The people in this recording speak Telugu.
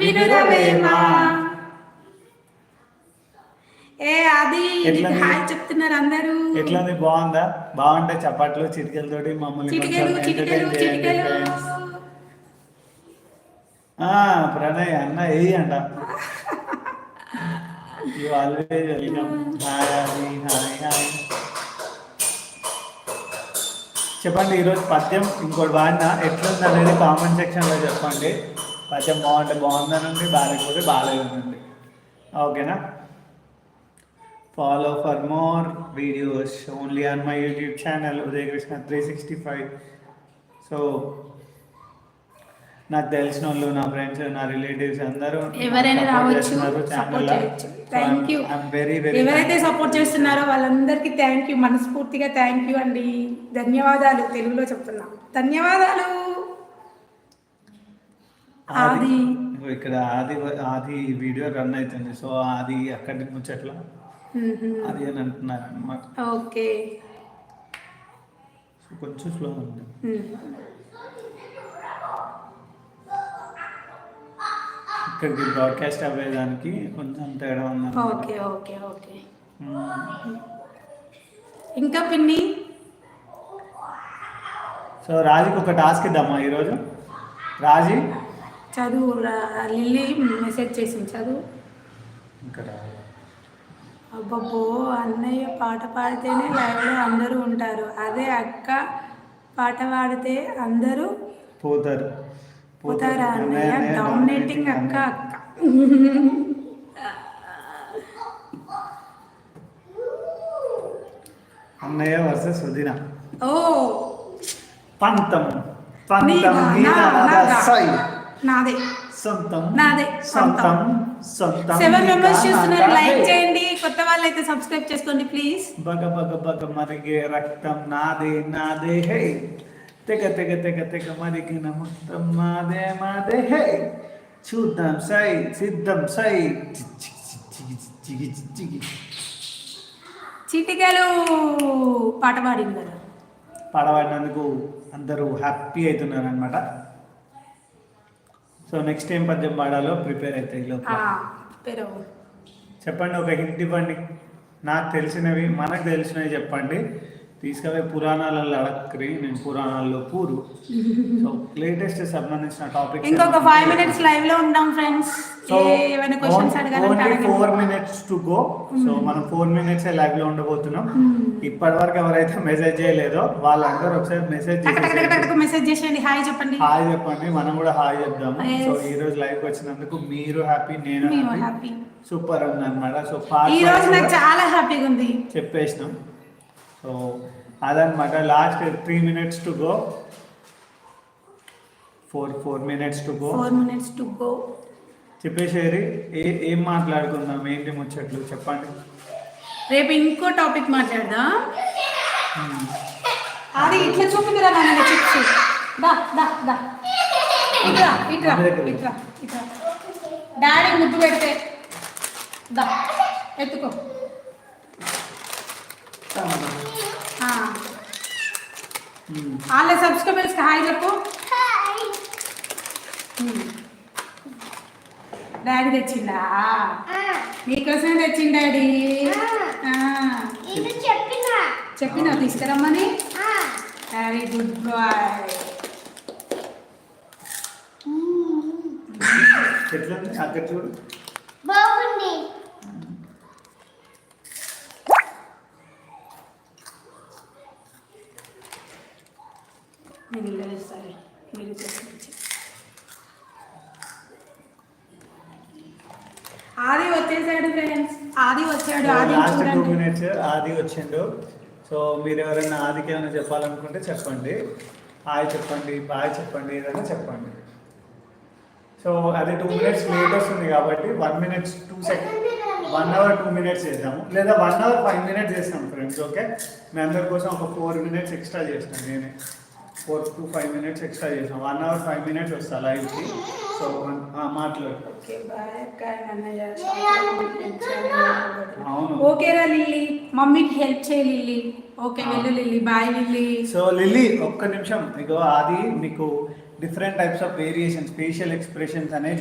వినురవేమా ఏ అది ఎట్లా నీకు హాయ్ చెప్తున్నారు అందరూ. ఎట్లుంది? బాగుందా? బాగుంటే చప్పట్లు చిటికెలతోటి మమ్మల్ని చిటికెలు చిటికెలు చిటికెలు. ఆ ప్రణయ్ అన్న ఏ అంట. యూ ఆల్వేస్ వెల్కమ్ హాయ్ అది హాయ్ హాయ్ చెప్పండి ఈరోజు పద్యం ఇంకోటి వాడినా ఎట్లుంది అనేది కామెంట్ సెక్షన్లో చెప్పండి. పద్యం బాగుంటే బాగుందనండి బాగాలేకపోతే బాగాలేదనండి ఓకేనా? Follow for more videos only on my YouTube channel Udayakrishna three sixty five so నాకు తెలిసిన వాళ్ళు నా ఫ్రెండ్స్ నా రిలేటివ్స్ అందరూ ఎవరైనా రావచ్చు సపోర్ట్ చేయొచ్చు. థ్యాంక్ యూ వెరీ వెరీ ఎవరైతే సపోర్ట్ చేస్తున్నారో వాళ్ళందరికీ థ్యాంక్ యూ మనస్ఫూర్తిగా థ్యాంక్ యూ అండి. ధన్యవాదాలు. తెలుగులో చెప్తున్నా. ధన్యవాదాలు. ఆది ఇక్కడ ఆది ఆది వీడియో రన్ అవుతుంది. సో అది అక్కడి ముచ్చట్ల. అది అని అంటున్నారు అనమాట ఓకే. సో కొంచెం స్లో ఉంది. ఇక్కడికి బ్రాడ్కాస్ట్ అవ్వేదానికి కొంచెం తేడా ఉంది ఓకే ఓకే ఓకే. ఇంకా పిన్ని? సో రాజీకి ఒక టాస్క్ ఇద్దామా ఈరోజు? రాజీ? చదువు లిల్లీ మెసేజ్ చేసింది చదువు. అబ్బబ్బో అన్నయ్య పాట పాడితేనే లైవ్లో అందరూ ఉంటారు. అదే అక్క పాట పాడితే అందరూ పోతారు. పోతారా? అన్నయ్య డామినేటింగ్ అక్క అక్క. అన్నయ్య వర్సెస్ సుదిన ఓ. పంతం. పంతం నీదా? నాదా? సొంతం. నాదే, సొంతం. సొంతం. సెవెన్ మెంబర్స్ చూస్తున్నారు? లైక్. చేయండి. కొత్త వాళ్ళు అయితే సబ్స్క్రైబ్ చేసుకోండి ప్లీజ్. బగ బగ బగ మరిగే రక్తం నాదే నాదే హే. తెగ తెగ తెగ తెగ మరిగిన మొత్తం మాదే మాదే హే. చూద్దాం సై సిద్ధం సై. చీటికలు పాట పాడింది కదా. పడబడినందుకు అందరూ హ్యాపీ అవుతున్నారు అనమాట సో నెక్స్ట్ ఏం పద్యం పాడాలో ప్రిపేర్ అవుతాయి లోపల. చెప్పండి ఒక హింట్ ఇవ్వండి. నాకు తెలిసినవి మనకు తెలిసినవి చెప్పండి. తీసుకుపోయి పురాణాలలో అడక్కరి నేను పురాణాల్లో పూరు. సో లేటెస్ట్ సంబంధించిన టాపిక్ ఇంకొక ఫైవ్ మినిట్స్ లైవ్లో ఉంటాం ఫ్రెండ్స్ ఏమైనా క్వశ్చన్స్ అడగాలంటే four minutes to go so మనం ఫోర్ మినిట్స్ లైవ్లో ఉండబోతున్నాం. ఇప్పటి వరకు ఎవరైతే మెసేజ్ చేయలేదో వాళ్ళందరూ ఒకసారి మెసేజ్ చేసి మెసేజ్ చేసేయండి. హాయ్ చెప్పండి. హాయ్ చెప్పండి. మనం కూడా హాయ్ చెప్దాము. సో ఈ రోజు లైవ్ వచ్చినందుకు మీరు హ్యాపీ నేను హ్యాపీ సూపర్ ఉంది అనమాట సో ఈ రోజు నాకు చాలా హ్యాపీగా ఉంది. చెప్పేసినాం. సో అదనమాట last three minutes to go four four minutes to go four minutes to go చెప్పేసేరి ఏ ఏం మాట్లాడుకుందాం? ఏంటి ముచ్చట్లు? చెప్పండి. రేపు ఇంకో టాపిక్ మాట్లాడదాం. అది ఇట్లా చూపిందిరా నాన్న చిప్స్ దా దా దా. ఇట్రా ఇట్రా ఇట్రా ఇట్రా. డాడీ ముద్దు పెడితే దా ఎత్తుకో. ఆ. వాళ్ళ సబ్స్క్రైబర్స్కి హాయ్ చెప్పు. డాడీ తెచ్చిందా నీకోసమే తెచ్చింది డాడీ? ఆ. ఇది చెప్పిన. చెప్పినా తీసుకురమ్మని? వెరీ గుడ్ బాయ్ ఎట్లా? అక్కడ చూడు బాగుంది చేస్తాను మీరు తీసుకొచ్చి ఆది వచ్చేసాడు ఫ్రెండ్స్ ఆది వచ్చాడు ఆది లాస్ట్ టూ చూడండి. మినిట్స్ ఆది వచ్చిండు. సో మీరు ఎవరైనా ఆదికి ఏమైనా చెప్పాలనుకుంటే చెప్పండి. హాయ్ చెప్పండి బాయ్ చెప్పండి ఏదైనా చెప్పండి. సో అది టూ మినిట్స్ లేట్ వస్తుంది కాబట్టి one minutes two second one hour two minutes చేద్దాము. లేదా వన్ అవర్ ఫైవ్ మినిట్స్ చేస్తాం ఫ్రెండ్స్ ఓకే మీ అందరి కోసం ఒక ఫోర్ మినిట్స్ ఎక్స్ట్రా చేస్తాను నేనే. Four to five minutes extra చేసాం వన్ అవర్ ఫైవ్ మినిట్స్ వస్తా లైవ్కి సో మాట్లాడు. అవును. ఓకేరా లిల్లీ. మమ్మీకి హెల్ప్ చేయి లిల్లీ. ఓకే వెళ్ళు Lily. Bye Lily. So Lily ఒక్క నిమిషం. ఇగో అది మీకు different types of variations facial expressions అనేవి